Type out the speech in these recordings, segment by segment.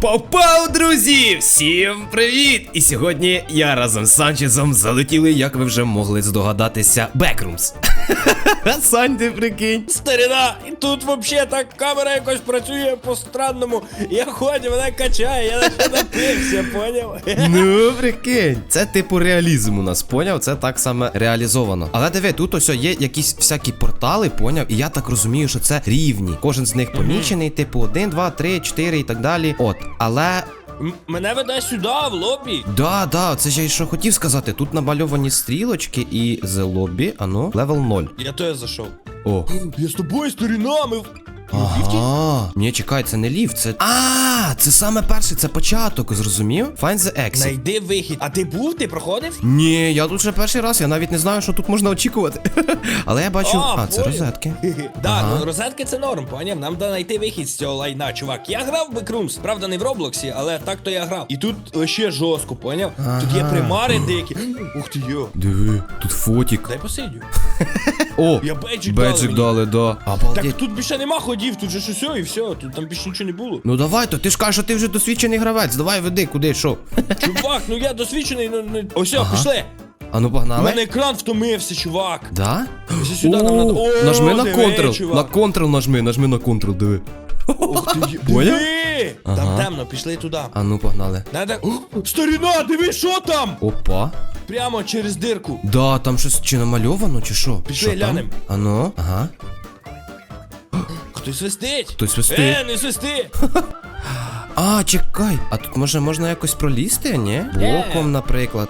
Пау-пау-пау, друзі! Всім привіт! І сьогодні я разом з Санчезом залетіли, як ви вже могли здогадатися, Бекрумс. Сань, ти прикинь. Старина, і тут вообще так камера якось працює по-странному. Я ходю, вона качає, я наче напився, поняв? Ну, прикинь. Це типу реалізм у нас, поняв? Це так саме реалізовано. Але диви, тут ось є якісь всякі портали, поняв? І я так розумію, що це рівні. Кожен з них помічений, типу 1, 2, 3, 4 і так далі. От, але М- Мене веде сюди, в лобі. Да, да, це ж я й що хотів сказати. Тут намальовані стрілочки і з лобі, ану, левел 0. Я то я зайшов. О. Я з тобою, старина, ми в. Ага. Ні, чекай, це не ліфт, це. А, це саме перше, це початок, зрозумів? Find the exit. Найди вихід. А ти був, ти проходив? Ні, я тут вже перший раз, я навіть не знаю, що тут можна очікувати. Але я бачу. А, це понял. розетки. Да, Ага. ну розетки це норм, поняв? Нам треба знайти вихід з цього лайна, чувак. Я грав в Бекрумс, правда, не в Роблоксі, але так то я грав. І тут ще жорстко, поняв? Тут є Ага. примари дикі. Ух ти йо. Диви, тут фотік. Дай посидю. О, Я беджик дали дали, мені. да. Так Обалдеть. тут більше нема ходів, тут же ж усе і все, тут там більше нічого не було. Ну давай, то ти ж кажеш, що ти вже досвідчений гравець. Давай веди, куди, що? Чувак, ну я досвідчений, ну не. Ось, Ага. пішли. А ну У погнали. мене екран втомився, чувак. Да? Ось сюди нам надо. О, нажми на диви, контрол. чувак. На контрол нажми, нажми на контрол, диви. Ух ти, Поняв? диви! Ага. Там темно, пішли туди. А ну погнали. Надо. О, Старіна, диви, що там? Опа. Прямо через дирку. Да, там щось чи намальовано, чи що? Пішли, Що там? глянем. А ну, ага. Хтось свистить. Хтось свистить. Е, не свисти. А, чекай. А тут може можна якось пролізти, ні? Боком, наприклад.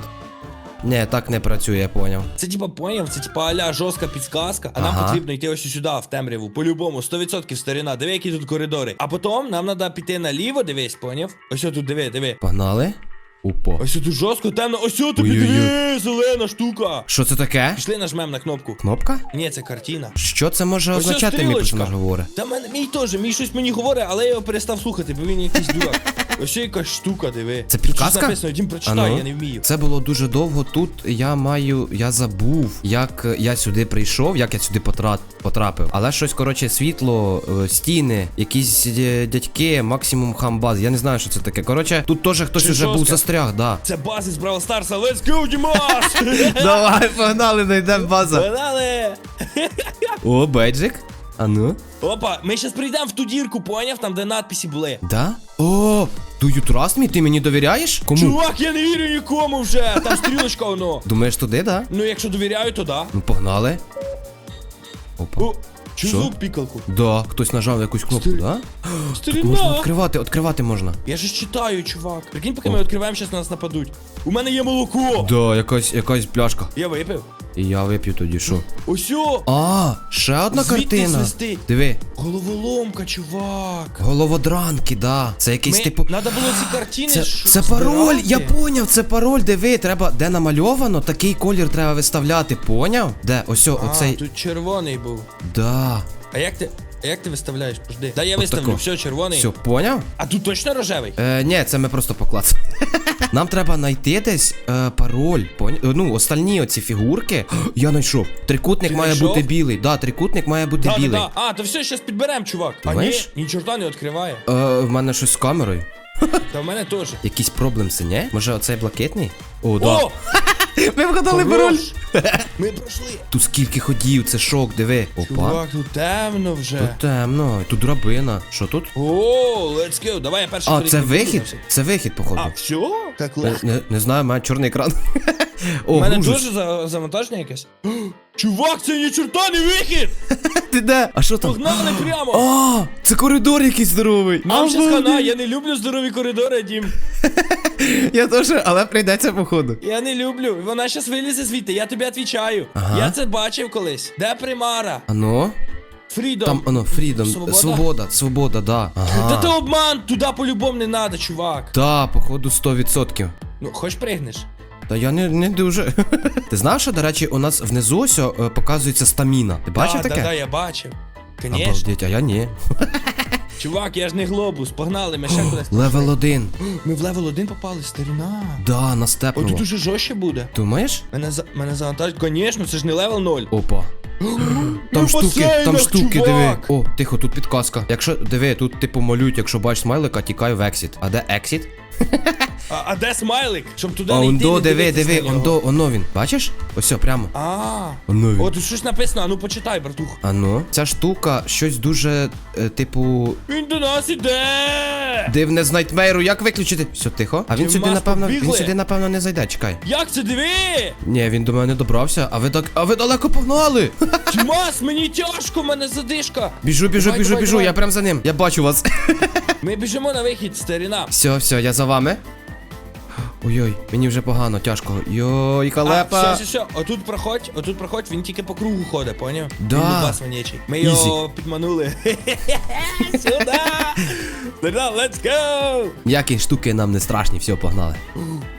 Не, так не працює, я поняв. Це типа поняв, це типа аля жорстка підсказка, а нам потрібно йти ось сюди, в темряву. По-любому, 100% старина. Диви, які тут коридори. А потім нам треба піти наліво, дивись, поняв? Ось тут диви, диви. Погнали. Опа. Ось тут жорстко, темно. Ось тобі Ой-ой-ой. диви, зелена штука. Що це таке? Пішли нажмем на кнопку. Кнопка? Ні, це картина. Що це може Ось означати, мій стрілочка. персонаж говорить? Та мене мій теж, мій щось мені говорить, але я його перестав слухати, бо він якийсь дурак. Ось ще якась штука, диви. Це Тут підказка? написано, Дім, прочитай, А ну. я не вмію. Це було дуже довго. Тут я маю. Я забув, як я сюди прийшов, як я сюди потра- потрапив. Але щось, коротше, світло, е, стіни, якісь е, дядьки, максимум хамбаз. Я не знаю, що це таке. Коротше, тут теж хтось Чи уже був жорстко? застряг, да. Це бази з Бравл Старса, let's go, Дімас! Давай, погнали, знайдемо база. Погнали! О, бейджик. А ну. Опа, ми зараз прийдемо в ту дірку, поняв, там де надписи були. Да? О, do you trust me? Ти мені довіряєш? Кому? Чувак, я не вірю нікому вже, там стрілочка воно. Думаєш туди, да? Ну, якщо довіряю, то да. Ну, погнали. Опа. О, Що? звук пікалку. Да, хтось нажав якусь кнопку, Стри- да? Можна Старіна! відкривати, відкривати можна. Я ж читаю, чувак. Прикинь, поки ми відкриваємо, зараз нас нападуть. У мене є молоко. Да, якась, якась пляшка. Я випив. І я вип'ю тоді, що? Осьо! А, ще одна Звідти картина. свистить. Диви, Головоломка, чувак. головодранки, да. Це якийсь Ми... типу. Надо було ці картини. Це, це пароль, я поняв, це пароль, диви, треба, де намальовано, такий колір треба виставляти, поняв? Де? Ось о, А, оцей. тут червоний був. Да. А як ти. А як ти виставляєш? Пожди. Да я От виставлю, тако. все, червоний. Все, поняв? А тут точно рожевий? Е, ні, це ми просто поклацали. Нам треба знайти десь е, пароль. Пон... е, Ну, остальні оці фігурки. Я знайшов. Трикутник Ти має знайшов? бути білий. Да, трикутник має бути Да, да, білий. да. А, то все, зараз підберемо, чувак. А ні, ні чорта не відкриває. Е, в мене щось з камерою. Та в мене теж. Якісь проблемси, ні? Може оцей блакитний? О, да. О! Ми вгадали Хорош! Ми пройшли. Тут скільки ходів, це шок, диви. Опа. Чувак, тут темно вже. Тут темно, тут драбина. Що тут? О, let's go. Давай я перший А, перейду. це вихід? Це вихід, походу. А, все? Так Не, легко. не, не знаю, має чорний екран. О, У мене гружусь. дуже за- завантаження якесь. Чувак, це ні чорта не вихід! Ти де? А що там? Погнали прямо! А, це коридор якийсь здоровий. Нам ще Обалдеть. хана, я не люблю здорові коридори, Дім. Я теж, але прийдеться походу. Я не люблю. Вона щас вилізе звідти, я тобі відповідаю. Ага. Я це бачив колись. Де примара? Ано? Фрідом. Там, ано, фрідом, Свобода? свобода, свобода, да. Та ти обман, туди по-любому не надо, чувак. Да, походу 100%. Ну, хоч пригнеш. Та я не, не дуже. Ти знав, що, до речі, у нас внизу ось е, показується стаміна. Ти бачив да, таке? Да, да, я бачив. Конечно. Обалдеть, а я ні. Чувак, я ж не глобус, погнали, ми ще кудись. Левел 1. Ми в левел 1 попали, старіна. Да, на степу. степнуло. тут дуже жорстче буде. Думаєш? Мене за мене завантажить. Конечно, це ж не левел 0. Опа. Там Ми в штуки, там штуки, диви. О, тихо, тут підказка. Якщо диви, тут типу малюють, якщо бачиш смайлика, тікай в ексіт. А де ексіт? А, а де смайлик? Щоб туди А не йти, ондо, не диви, дивитись диви, на нього. ондо, оно він. Бачиш? Ось, прямо. А, Оно він. о, тут щось написано, а ну почитай, братух. А ну, ця штука щось дуже, е, типу, Він до нас іде! дивне з найтмейру. Як виключити? Все, тихо. А він Чи сюди, нас напевно, він побігли? сюди, напевно, не зайде. Чекай. Як це диви? Ні, він до мене добрався, а ви так. А ви далеко погнали! Тьмас, мені тяжко, в мене задишка. Біжу, біжу, Давай, біжу, давай, біжу, давай. я прям за ним. Я бачу вас. Ми біжимо на вихід, старина. Все, все, я за вами. Ой-ой, мені вже погано, тяжко. Йой, А, халепа. все, все, все, отут проходь, отут проходь, він тільки по кругу ходить, поняв? Да. Він лупас вонячий. Ми його підманули. Сюди! Старина, let's go! Ніякі штуки нам не страшні, все, погнали.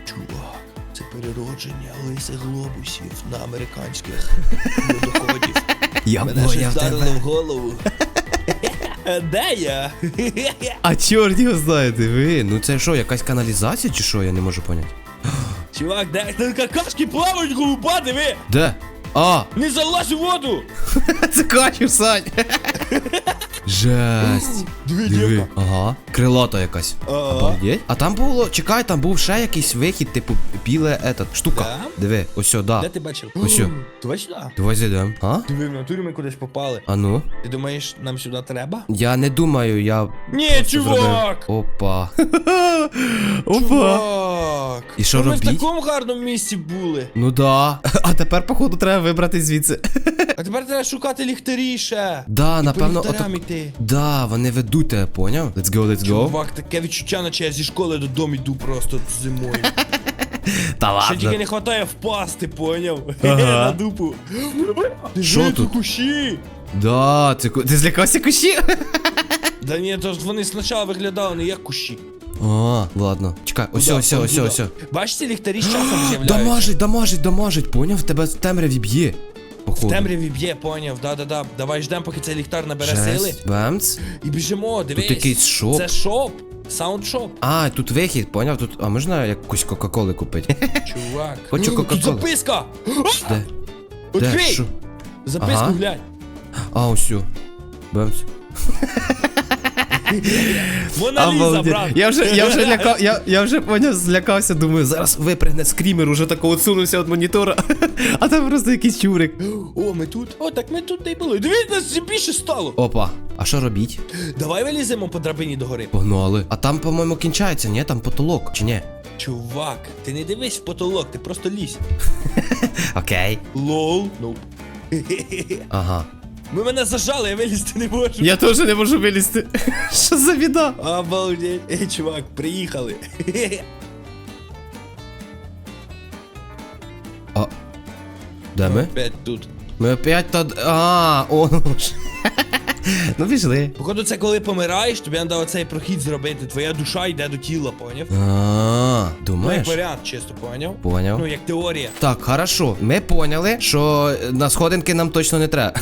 Чувак, це переродження лисих глобусів на американських водоходів. Я Мене поняв вдарило в голову. Е, Де я? А чорт його знаєте, ви. Ну це що, якась каналізація чи що, я не можу поняти. Чувак, де какашки плавають, голуба, диви! Де? А, Не залазь у воду! це качу, Сань. Жесть. Диви, Диви. Ага. Крилата якась. Обалдеть. А там було, чекай, там був ще якийсь вихід, типу, біле этот, штука. Да? Диви, ось сюди. Де ти бачив? Ось. Давай сюди. Давай зайдем. А? Диви, в натурі ми кудись попали. А ну? Ти думаєш, нам сюди треба? Я не думаю, я. Ні, чувак! зробив. Опа. Опа. Чувак! І що Ну, Ми в такому гарному місці були. Ну да. А тепер, походу, треба вибрати звідси. А тепер треба шукати ліхтарі ще. Да, напевно, По ліхтарям отак. іти. Да, вони ведуть тебе, поняв? Let's go, let's go. Чувак, таке відчуття, наче я зі школи додому йду просто зимою. Та Ще тільки не хватає впасти, поняв? Ага. На дупу. Що Диви, тут? кущі. Да, ти, ку- ти злякався кущі? Да ні, то ж вони спочатку виглядали не як кущі. А, ладно. Чекай, ось, Куда? ось, Куда? ось. Бачите, ліхтарі з часом з'являються. Дамажить, дамажить, дамажить, поняв? Тебе в темряві б'є. В Походу. темряві б'є, поняв, да-да-да. Давай ждемо, поки цей ліхтар набере сили. Жесть, бемц. І біжимо, дивись. якийсь шоп. Це шоп. Саундшоп. А, тут вихід, поняв? Тут, а можна якусь Кока-Коли купити? Чувак. Хочу Тут Кока-Колу. записка! Де? Де? Що? Записку Ага. глянь. А, ось. сю. Бемц. Мона Ліза, брат. Я вже, я вже лякав, я, я вже поняв, злякався, думаю, зараз випригне скрімер, уже такого сунувся від монітора. А там просто якийсь чурик. О, ми тут. О, так ми тут і були. Дивись, нас ще більше стало. Опа, а що робіть? Давай виліземо по драбині догори. Погнали. А там, по-моєму, кінчається, ні? Там потолок, чи ні? Чувак, ти не дивись в потолок, ти просто лізь. Окей. Лол. Ну. Ага. Ми мене зажали, я вилізти не можу. Я теж не можу вилізти. Що за біда? Обалдеть. Ей, чувак, приїхали. А. Де ми? Опять тут. Ми опять та. А, о, ну. Ну пішли. Походу, це коли помираєш, тобі треба оцей прохід зробити. Твоя душа йде до тіла, поняв? А, Ну, думаєш? як варіант, чисто, поняв? Поняв. Ну, як теорія. Так, хорошо. Ми поняли, що на сходинки нам точно не треба.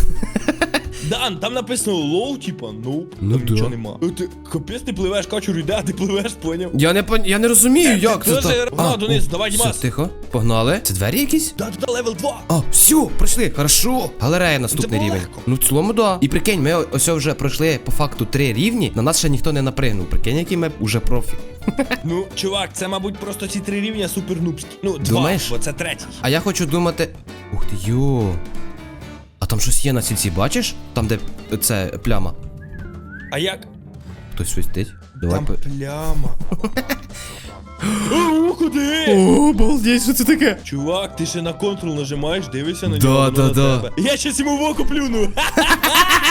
Дан, там написано лоу, типа, ну, Ну там да. нічого нема. Ну, ти капець ти пливеш, качур йде, а ти пливеш, поняв? Я не пон... я не розумію, як це так. Денис, о, давай, все, тихо. Погнали. Це двері якісь? Да, да, левел 2. А, все, пройшли, хорошо. Галерея наступний рівень. легко. Ну, в цілому, да. І прикинь, ми ось вже пройшли по факту три рівні, на нас ще ніхто не напригнув. Прикинь, який ми уже профі. Ну, чувак, це, мабуть, просто ці три рівня супернубські. Ну, два, Думаєш? бо це третій. А я хочу думати. Ух ти йо. Там щось є на сільці, бачиш? Там, де це пляма. А як? Хтось свистить. Давай Там по. пляма. О, куди? О, балдеть, що це таке? Чувак, ти ще на контрол нажимаєш, дивишся на Да, нього, воно да, на да. тебе. Я щас йому в око плюну.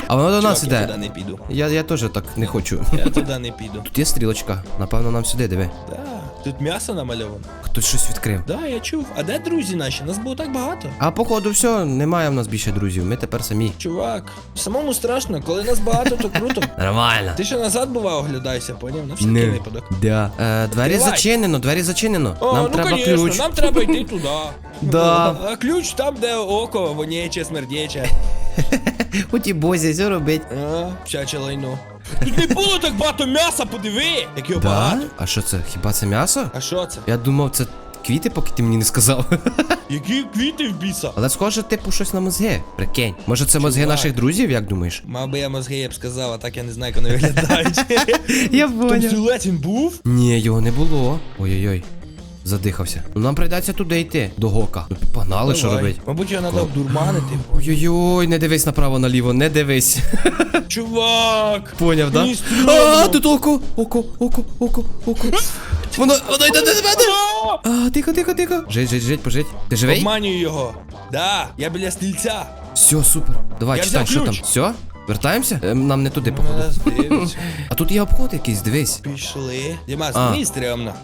А воно до нас Чувак, я іде. туди не піду. Я, я теж так не хочу. Я туди не піду. Тут є стрілочка. Напевно, нам сюди, диви. Да, тут м'ясо намальовано. Хтось щось відкрив. Да, я чув. А де друзі наші? Нас було так багато. А походу, все, немає в нас більше друзів. Ми тепер самі. Чувак, самому страшно, коли нас багато, то круто. Нормально. Ти ще назад бува оглядайся, поняв? На всякий випадок. Да. Е, двері Відкривай. зачинено, двері зачинено. О, нам ну треба конечно, ключ. нам треба йти туди. Да. А ключ там, де око воняче, смердяче. У ті бозі, все робить. А, всяче лайно. Тут не було так багато м'яса, подиви! Як його Да? багато. А що це? Хіба це м'ясо? А що це? Я думав, це квіти, поки ти мені не сказав. Які квіти в біса? Але схоже, типу, щось на мозги. Прикинь. Може, це мозги Чувак. наших друзів, як думаєш? Мав би я мозги, я б сказав, а так я не знаю, як вони виглядають. Я Там силует він був? Ні, його не було. Ой-ой-ой. Задихався. Ну нам прийдеться туди йти, до гока. Ну погнали, що робить. Мабуть, його треба обдурманити. Ой-ой-ой, не дивись направо наліво, не дивись. Чувак! Поняв, да? А, тут око, око, око, око, око. Воно, воно йде до мене. А! Тихо, тихо, тихо. Жить, жить, жить, пожить. Ти живий? Обманюю його. Да, я біля стільця. Все, супер. Давай, Я читай, взяв що там. ключ. Все? Вертаємося? Ем, Нам не туди, Ну, походу. А тут є обход якийсь, дивись. Пішли. Дімас, А. мені стрьомно.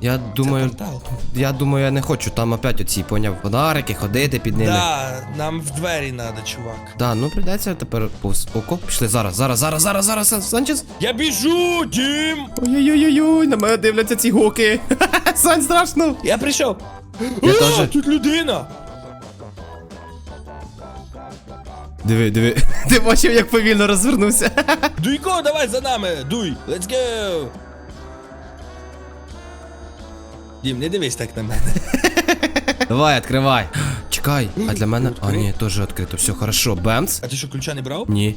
Я думаю, портал. я думаю, я не хочу там опять оці, поняв, фонарики, ходити під ними. Да, нам в двері треба, чувак. Да, ну прийдеться тепер повз око. Пішли зараз, зараз, зараз, зараз, зараз, Санчес. Я біжу, Дім! Ой-ой-ой, на мене дивляться ці гоки. Сань, страшно. Я прийшов. Я теж. Тут людина. Диви, диви. Ти бачив, як повільно розвернувся. Дуйко, давай за нами. Дуй. Let's go. Дім, не дивись так на мене. Давай, відкривай. Чекай, а для мене. А, ні, теж відкрито. Все, хорошо. Бемс? А ти що, ключа не брав? Ні.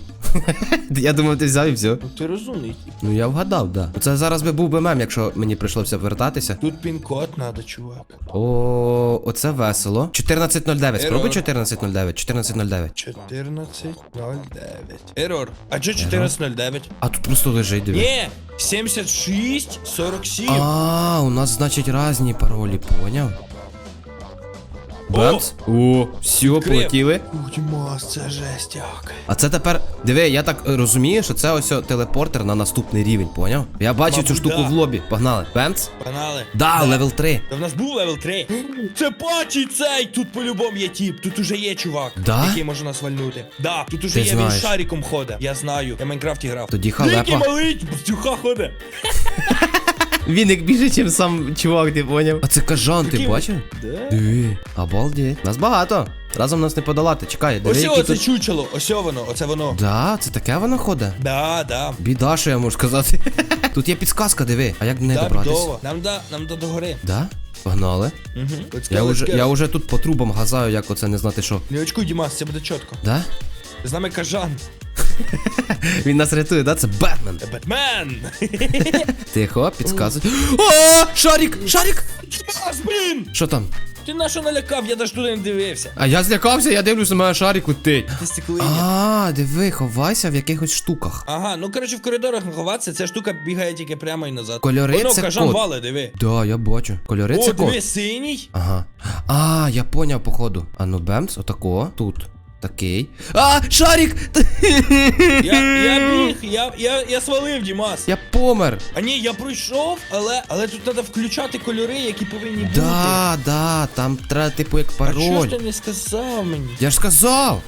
Я думав, ти взяв і все. Ну ти розумний. Ну я вгадав, да. Це зараз би був би мем, якщо мені прийшлося вертатися. Тут пін-код надо, чувак. О, оце весело. 1409. Спробуй 1409. 1409. 1409. Ерор. А чо 1409? А тут просто лежить, диви. Ні, 76, 47. А, у нас, значить, різні паролі, поняв? Бемс? О, все, полетіли. Дімас, це жестяк. А це тепер. Диви, я так е, розумію, що це ось о телепортер на наступний рівень, поняв? Я бачив цю штуку да. в лобі. Погнали. Бемс? Погнали. Да, левел 3. Та в нас був левел 3. Це патчі цей! Тут по-любому є тіп. Тут уже є чувак, Да? який може нас вальнути. Да, тут уже Ти є, він знаєш. шариком ходить. Я знаю. Я в Майнкрафті грав. Тоді халепа. малий, бздюха ходить. Він як більше, чим сам чувак, ти поняв? А це кажан, ти бачив? Да? Диви. Обалдеть. Нас багато. Разом нас не подолати. Чекай, диви, Ось які оце тут... чучело, ось воно, оце воно. Да, це таке воно ходить? Да, да. Біда, що я можу сказати. Тут є підсказка, диви. А як до неї Да, добратись? бідово. Нам да, нам до догори. Да? Погнали. Угу. Я уже, я уже тут по трубам газаю, як оце не знати що. Не очкуй, Дімас, це буде чітко. Да? З нами кажан. Він нас рятує, да? Це Бетмен. Бетмен! Тихо, підказуй. О, шарик! Шарик! Дімас, блін! Що там? Ти на що налякав, я навіть туди не дивився. А я злякався, я дивлюся, мене шарик летить. Ти стеклиня. А, диви, ховайся в якихось штуках. Ага, ну коротше в коридорах ховатися, ця штука бігає тільки прямо і назад. Кольори Воно це кажан код. вале, диви. Да, я бачу. Кольори О, це код. диви, синій. Ага. А, я поняв, походу. А ну бемс, отако, тут. Такий. А, шарик! Я, я біг, я, я, я свалив, Дімас. Я помер. А ні, я пройшов, але, але тут треба включати кольори, які повинні бути. Да, да, там треба, типу, як А чого ж ти не сказав мені? Я ж сказав.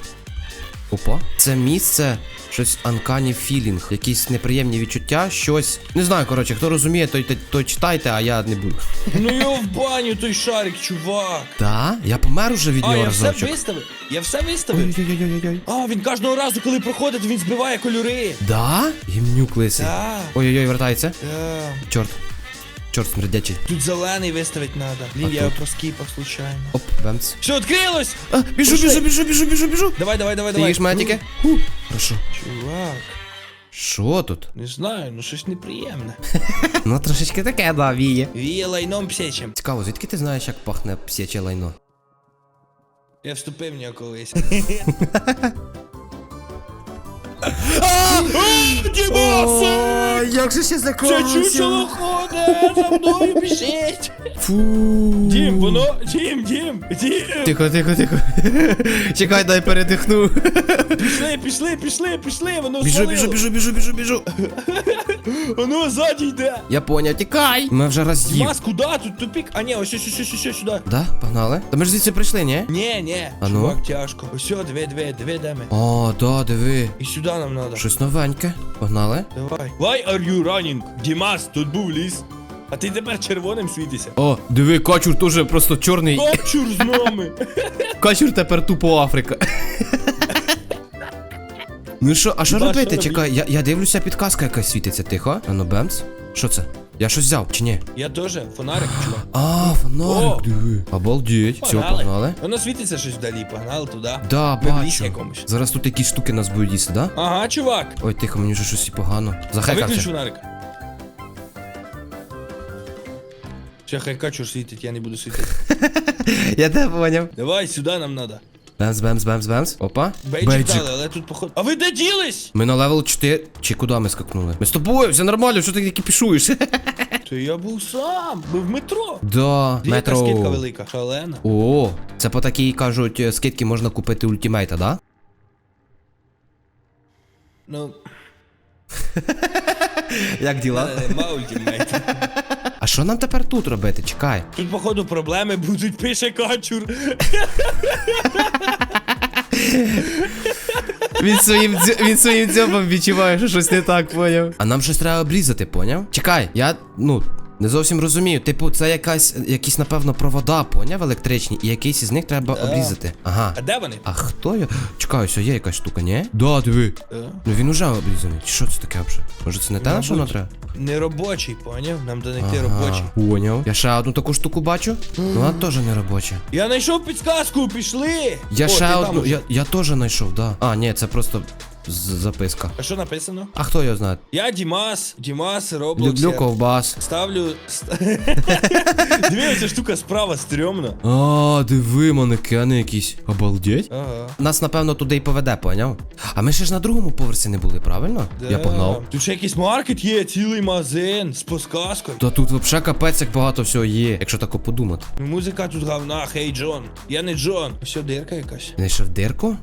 Опа. Це місце. Щось uncanny feeling, якісь неприємні відчуття, щось. Не знаю, коротше, хто розуміє, той, той, той читайте, а я не буду. Ну його в баню той шарик, чувак. Да? Я помер уже від А, нього я все разочок. виставив. Я все виставив. Ой-ой-ой-ой-ой. А, він кожного разу, коли проходить, він збиває кольори. Да? Гімнюк лисий. Так. Ой-ой-ой, вертається. Да. Чорт. Чорт смердячий. Тут зелений виставити треба. Блін, А я його тут? проскіпав случайно. Оп, бемц. Все, відкрилось! А, біжу, Пішли. біжу, біжу, біжу, біжу, біжу. Давай, давай, давай, Ти давай. їш мене тільки? Ху. Хорошо. Чувак, Що тут? не знаю, ну щось неприємне. Ну, трошечки таке, да, віє. Віє лайном псячим. Цікаво, звідки ти знаєш, як пахне псяче лайно? Я вступив в нього колись. Дімаса! як же ще Це чучело ходить, за мною біжить! Фу. Дім, воно, Дім, Дім, Дім! Тихо, тихо, тихо. Чекай, дай передихну. Пішли, пішли, пішли, пішли, воно Біжу, свалило. біжу, біжу, біжу, біжу, біжу. Воно ззаді йде. Я поняв, тікай. Ми вже раз їв. Дімас, куди? Тут тупік. А ні, ось, ось, ось, ось, ось сюди. Да, погнали. Та ми ж звідси прийшли, ні? Ні, ні, А ну? чувак, тяжко. Ось, диви, диви, диви, де ми. О, да, диви. І сюди нам треба. Щось новеньке. Погнали. Давай. Why are you running? Дімас, тут був ліс. А ти тепер червоним світишся. О, диви, качур теж просто чорний. Кочур з нами. Качур тепер тупо Африка. Ну що, а що Да, що робити? Чекай, я, я дивлюся, підказка якась світиться, тихо. А ну бемс. Що це? Я щось взяв, чи ні? Я теж, фонарик, чувак. А, фонарик, О! диви. Обалдеть. Все, погнали. Воно світиться щось вдалі, погнали туди. Да, Ми в лісі бачу. якомусь. Зараз тут якісь штуки нас будуть їсти, да? Ага, чувак. Ой, тихо, мені вже щось і погано. Виключ Захекався. фонарик. Ще хай качур світить, я не буду світити. Я тебе поняв. Давай, сюди нам надо. Бемс, бемс, бемс, бемс. Опа. Бейджик дали, але тут походу. А ви де ділись? Ми на левел 4. Чи куди ми скакнули? Ми з тобою, все нормально, що ти таки пішуєш? То я був сам, був в метро. Да, Дві яка скидка метро. велика, шалена. О, це по такій кажуть, е, скидки можна купити ультимейта, да? Ну, Як діла? але нема ультимейта. Що нам тепер тут робити? Чекай. Тут, походу, проблеми будуть, пише качур. Він своїм дзьо- він своїм дзьобом відчуває, що щось не так, поняв. А нам щось треба обрізати, поняв? Чекай, я, ну. Не зовсім розумію. Типу, це якась, якісь, напевно, провода, поняв, електричні, і якийсь із них треба Да. обрізати. Ага. А де вони? А хто я? Чекай, ось є якась штука, ні? Да, диви. Е, Ну він уже обрізаний. Що це таке взагалі? Може це не те, на що воно треба? Не робочий, поняв? Нам до знайти робочий. Поняв. Я ще одну таку штуку бачу. Ну вона теж не робоча. Я знайшов підсказку, пішли! Я О, ще одну. Я, я теж знайшов, да. А, ні, це просто записка. А що написано? А хто його знає? Я Дімас, Дімас, Роблокс. Люблю ковбас. Ставлю. ст- Диви, ця штука справа стрьомна. А, диви, манекени якісь. Обалдеть. Ага. Нас, напевно, туди й поведе, поняв? А ми ще ж на другому поверсі не були, правильно? Я погнав. Тут ще якийсь маркет є, цілий магазин з подсказкою. Та тут взагалі капець як багато всього є, якщо тако подумати. Ну, Музика тут говна, хей Джон. Я не Джон. Ось дирка якась. Знайшов дирку?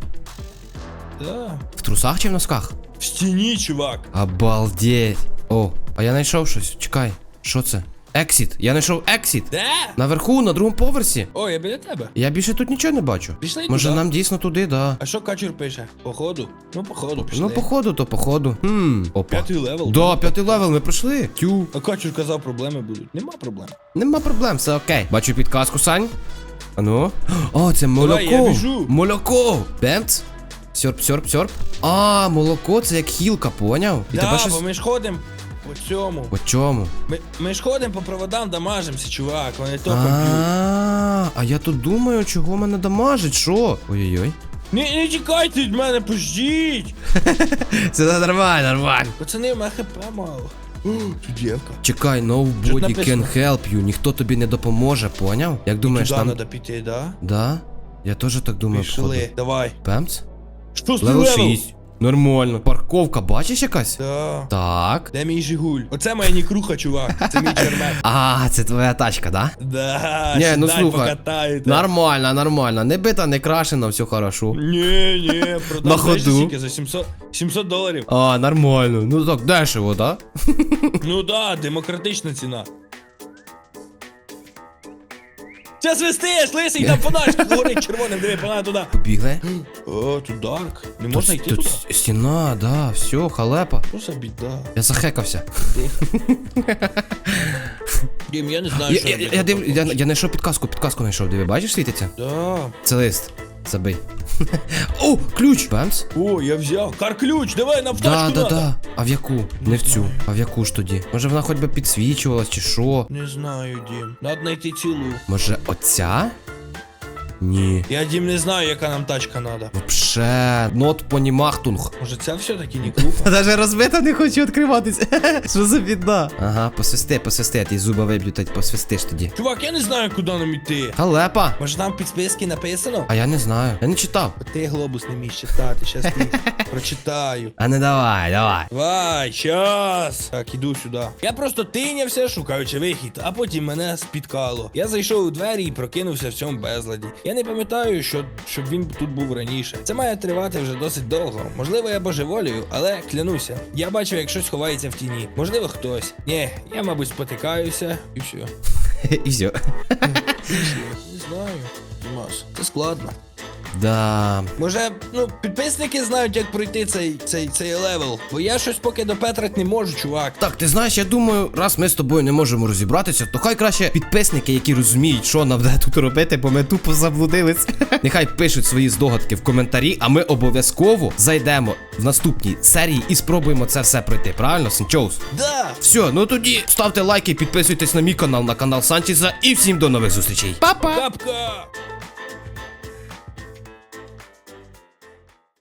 Да. В трусах чи в носках? В стіні, чувак. Обалдеть. О, а я знайшов щось. Чекай, що це? Ексіт. Я знайшов ексіт. Де? Наверху, на другому поверсі. О, я біля тебе. Я більше тут нічого не бачу. Пішли Може туди. нам дійсно туди, да. А що качур пише? Походу? Ну, походу, пішли. Ну, походу, то походу. Хм. Опа. П'ятий левел. Да, п'ятий левел, ми пройшли. Тю. А качур казав, проблеми будуть. Нема проблем. Нема проблем, все окей. Бачу підказку, Сань. А ну. О, це молоко. Давай, я біжу. Молоко. Бемц. Сьорп, сьорп, сьорп. А, молоко це як хілка, поняв? І да, тебе бо ми ж ходимо по цьому. По чому? Ми, ми ж ходимо по проводам, дамажимося, чувак. Вони током б'ють. А, а я тут думаю, чого мене дамажить, що? Ой-ой-ой. Не, не тікайте від мене, пождіть! Це нормально, нормально. Пацани, у мене хп мало. Дівка. Чекай, nobody can help you. Ніхто тобі не допоможе, поняв? Як думаєш, Туди там. треба піти, да? Да? Я теж так думаю, походу. Давай. Пемц? Що з Левел 6. Нормально. Парковка, бачиш якась? Да. Так. Де мій Жигуль? Оце моя нікруха, чувак. Це мій чермет. А, це твоя тачка, да? Да, Ні, ну сідай, слухай. покатаєте. Нормально, нормально. Не бита, не крашена, все хорошо. Ні, ні, На ходу. скільки? за 700, 700 доларів. А, нормально. Ну так, дешево, да? Ну да, демократична ціна. Це свистиш, лисий, там фонарь горить червоним, диви, погнали туди. Побігли? О, тут дарк. Не можна йти тут туди? с- стіна, да, все, халепа. Що за біда? Я захекався. Дім, я не знаю, Я, що я, робити. я, див, я, я знайшов підказку, підказку знайшов, диви, бачиш, світиться? Да. Це лист. Забий. О, ключ! Бемс? О, я взяв. Кар-ключ, давай нам в Да, тачку да, надо. да. А в яку? Не в цю. А в яку ж тоді? Може вона хоч би підсвічувалась чи що? Не знаю, Дім. Надо знайти цілу. Може оця? Ні. Я, Дім, не знаю, яка нам тачка надо. Вообще, нот понімахтунг. Може, це все-таки не круха? Даже розбита не хочу відкриватися. Що за біда? Ага, посвисти, посвисти, я ті зуба виб'ю, та посвистиш тоді. Чувак, я не знаю, куди нам йти. Халепа! Може, там в підсписці написано? А я не знаю. Я не читав. Ти глобус не вмієш читати, щас ти прочитаю. А не давай, давай. Давай, щас. Так, іду сюди. Я просто тинявся, шукаючи вихід, а потім мене спіткало. Я зайшов у двері і прокинувся в цьому безладі. Я не пам'ятаю, що, щоб він тут був раніше. Це має тривати вже досить довго. Можливо, я божеволію, але клянуся. Я бачив, як щось ховається в тіні. Можливо, хтось. Ні, я, мабуть, спотикаюся і все. І все. Не знаю. Дімас, це складно. Да. Може, ну, підписники знають, як пройти цей, цей, цей левел. Бо я щось поки допетрать не можу, чувак. Так, ти знаєш, я думаю, раз ми з тобою не можемо розібратися, то хай краще підписники, які розуміють, що нам де тут робити, бо ми тупо заблудились. Нехай пишуть свої здогадки в коментарі, а ми обов'язково зайдемо в наступній серії і спробуємо це все пройти. Правильно, Сенчоус? Да! Все, ну тоді ставте лайки, підписуйтесь на мій канал, на канал Санчеза і всім до нових зустрічей. Па-па! Капка!